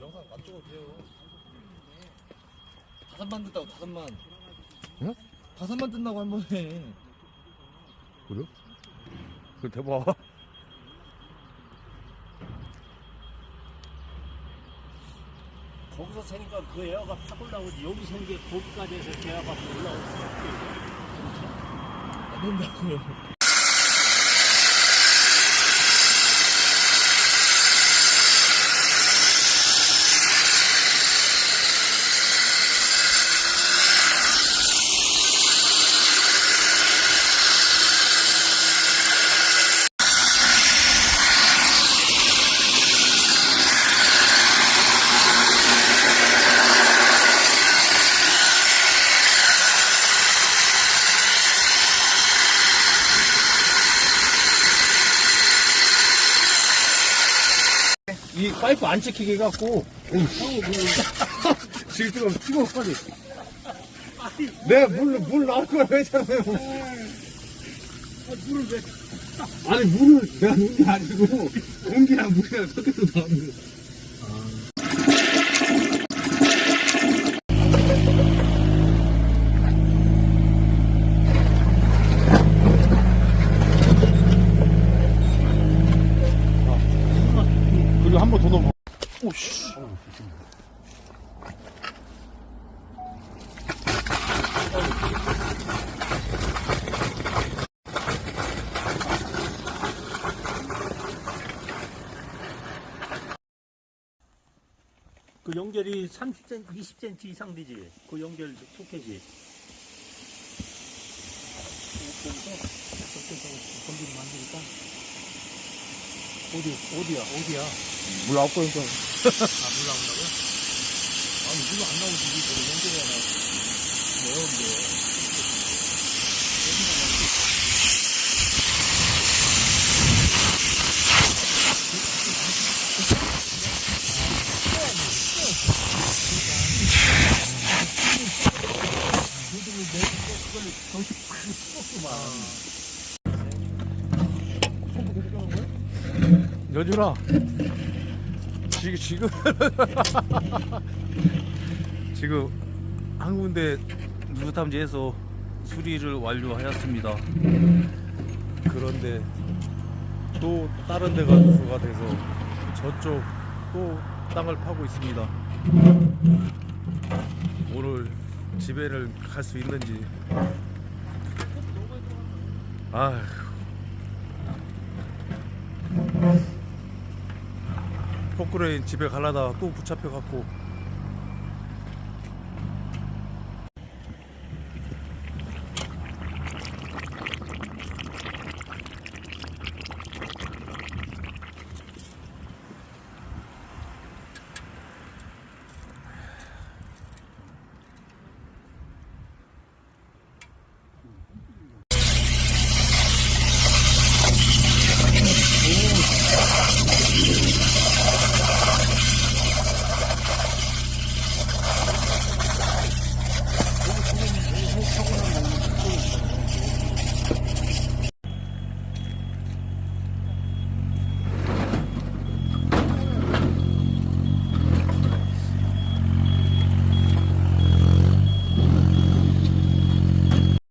영상 안 찍어도 돼요. 다섯만 뜬다고 다섯만. 응? 다섯만 뜬다고 한 번에. 그래? 그 대박. 거기서 새니까 그 에어가 팍 올라오지 여기 새는 게 거기까지 해서 에어가 올라오지 안 된다고요. 이 파이프 안 찍히게 해갖고. 지금 찍어, 빨리. 내 물, 물 나올 거야, 했잖아요. 물을 왜. 아니, 물을 내가 넣은 게 아니고, 공기랑 물이랑 섞여서 나오는 거. 그 리고 한번 더 넣어. 오씨. 그 연결이 30cm, 20cm 이상 되지 그 연결 되니까 어디 어디야 어디야 물 나올 거니까. 아물 나온다고요? 아니 물안 나오지 이거 연결해야 나 어려운데 여준아. 지금, 지금. 지금 한 군데 누구 탐지해서 수리를 완료하였습니다. 그런데 또 다른 데가 누수가 돼서 저쪽 또 땅을 파고 있습니다. 오늘 집에를 갈 수 있는지. 아 포크레인 집에 가려다 또 붙잡혀 갖고